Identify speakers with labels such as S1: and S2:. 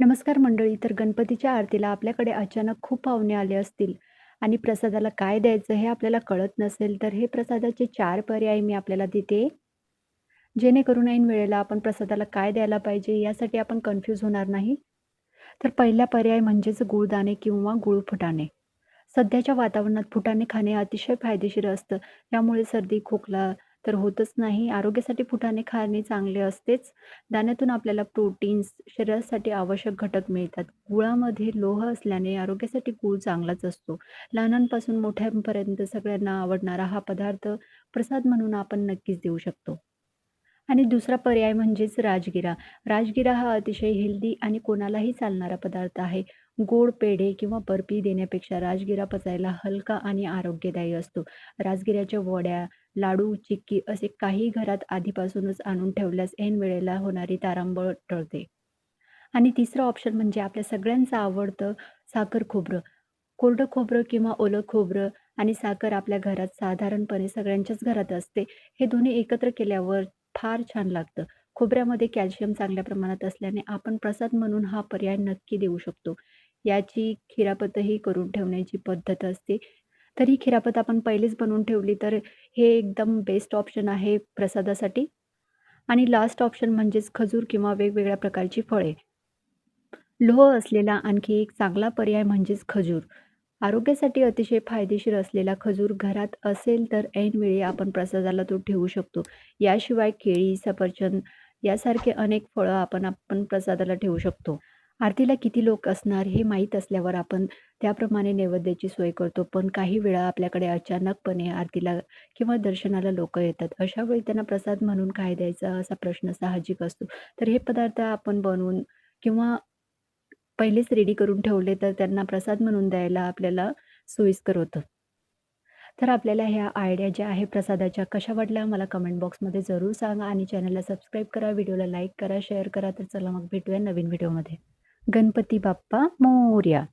S1: नमस्कार मंडळी. तर गणपतीच्या आरतीला आपल्याकडे अचानक खूप पाहुणे आले असतील आणि प्रसादाला काय द्यायचं हे आपल्याला कळत नसेल, तर हे प्रसादाचे चार पर्याय मी आपल्याला देते. जेणेकरून ऐन वेळेला आपण प्रसादाला काय द्यायला पाहिजे यासाठी आपण कन्फ्यूज होणार नाही. तर पहिला पर्याय म्हणजेच गुळदाणे किंवा गुळ फुटाणे. सध्याच्या वातावरणात फुटाणे खाणे अतिशय फायदेशीर असतं. त्यामुळे सर्दी, खोकला तर होतच नाही. आरोग्यासाठी फुटाणे खाणे चांगले असतेच. दाण्यातून आपल्याला प्रोटीन्स, शरीरासाठी आवश्यक घटक मिळतात. गुळामध्ये लोह असल्याने आरोग्यासाठी गूळ चांगलाच असतो. लहानांपासून मोठ्यांपर्यंत सगळ्यांना आवडणारा हा पदार्थ प्रसाद म्हणून आपण नक्कीच देऊ शकतो. आणि दुसरा पर्याय म्हणजेच राजगिरा. राजगिरा हा अतिशय हेल्दी आणि कोणालाही चालणारा पदार्थ आहे. गोड पेढे किंवा बर्फी देण्यापेक्षा राजगिरा पचायला हलका आणि आरोग्यदायी असतो. राजगिऱ्याच्या वड्या, लाडू, चिक्की असे काही घरात आधीपासूनच आणून ठेवल्यास ऐन वेळेला होणारी तारांबळ टळते. आणि तिसरं ऑप्शन म्हणजे आपल्या सगळ्यांचं आवडतं साखर खोबरं. कोरडं खोबरं किंवा ओलं खोबरं आणि साखर आपल्या घरात साधारणपणे सगळ्यांच्याच घरात असते. हे दोन्ही एकत्र केल्यावर फार छान लागतं. खोबऱ्यामध्ये कॅल्शियम चांगल्या प्रमाणात असल्याने आपण प्रसाद म्हणून हा पर्याय नक्की देऊ शकतो. याची खिरापतही करून ठेवण्याची पद्धत असते. तर ही खिरापत आपण पहिलेच बनवून ठेवली तर हे एकदम बेस्ट ऑप्शन आहे प्रसादासाठी. आणि लास्ट ऑप्शन म्हणजेच खजूर किंवा वेगवेगळ्या प्रकारची फळे. लोह असलेला आणखी एक चांगला पर्याय म्हणजेच खजूर. आरोग्यासाठी अतिशय फायदेशीर असलेला खजूर घरात असेल तर ऐनवेळी आपण प्रसादाला तो ठेवू शकतो. याशिवाय केळी, सफरचंद यासारखे अनेक फळं आपण आपण प्रसादाला ठेवू शकतो. आरतीला किती लोक असणार हे माहीत असल्यावर आपण त्याप्रमाणे नैवेद्याची सोय करतो. पण काही वेळा आपल्याकडे अचानकपणे आरतीला किंवा दर्शनाला लोक येतात. अशा वेळी त्यांना प्रसाद म्हणून काय द्यायचा असा प्रश्न साहजिक असतो. तर हे पदार्थ आपण बनवून किंवा पहिलेच रेडी करून ठेवले तर त्यांना प्रसाद म्हणून द्यायला आपल्याला सोयीस्कर होतं. तर आपल्याला ह्या आयडिया ज्या आहे प्रसादाच्या कशा वाटल्या मला कमेंट बॉक्समध्ये जरूर सांगा आणि चॅनलला सबस्क्राईब करा, व्हिडिओला लाईक करा, शेअर करा. तर चला मग भेटूया नवीन व्हिडिओमध्ये. गणपती बाप्पा मोरया!